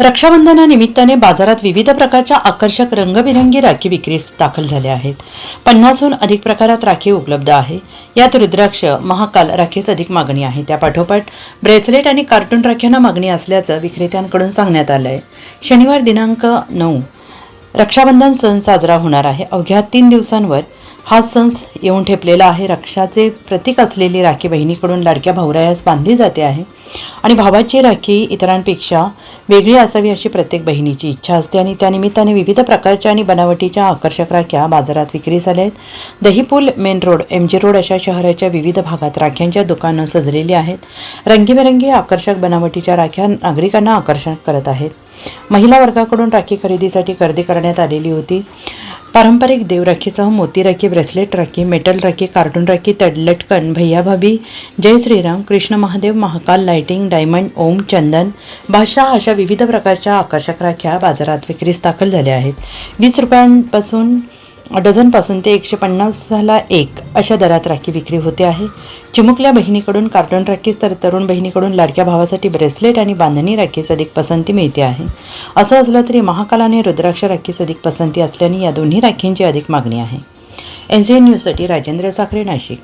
रक्षाबंधनानिमित्ताने बाजारात विविध प्रकारच्या आकर्षक रंगबिरंगी राखी विक्रीस दाखल झाल्या आहेत. पन्नासहून अधिक प्रकारात राखी उपलब्ध आहे. यात रुद्राक्ष महाकाल राखीस अधिक मागणी आहे. त्या पाठोपाठ ब्रेसलेट आणि कार्टून राख्यांना मागणी असल्याचं विक्रेत्यांकडून सांगण्यात आलं आहे शनिवार दिनांक नऊ रक्षाबंधन सण साजरा होणार आहे. अवघ्या तीन दिवसांवर हा सण येऊन ठेपलेला आहे. रक्षाचे प्रतीक असलेली राखी बहिणीकडून लाडक्या भाऊरायास बांधली जाते आहे. आणि भावाची राखी इतरांपेक्षा वेगळी असावी अशी प्रत्येक बहिणीची इच्छा असते. आणि त्यानिमित्ताने विविध प्रकारच्या आणि बनावटीच्या आकर्षक राख्या बाजारात विक्रीस आल्या आहेत. Dahipul main road M G road अशा शहराच्या विविध भागात राख्यांच्या दुकानं सजलेली आहेत. रंगीबेरंगी आकर्षक बनावटीच्या राख्या नागरिकांना आकर्षण करत आहेत. महिला वर्गाकडून राखी खरेदीसाठी गर्दी करण्यात आलेली होती. पारंपरिक देवराखीसह मोती rakhi bracelet rakhi metal rakhi cartoon rakhi तडलटकन भैया भाभी जय श्रीराम कृष्ण महादेव महाकाल लाइटिंग डायमंड ओम चंदन भाषा अशा विविध प्रकारच्या आकर्षक राख्या बाजारात विक्रीस दाखल झाल्या आहेत. वीस रुपयांपासून डझनपासून ते एकशे पन्नासला एक अशा दरात राखी विक्री होते आहे. चिमुकल्या बहिणीकडून कार्टून राखीस तर तरुण बहिणीकडून लाडक्या भावासाठी ब्रेसलेट आणि बांधणी राखीस अधिक पसंती मिळते आहे. असं असलं तरी महाकालाने रुद्राक्ष राखीस अधिक पसंती असल्याने या दोन्ही राखींची अधिक मागणी आहे. एन सी एन न्यूजसाठी राजेंद्र साखरे नाशिक.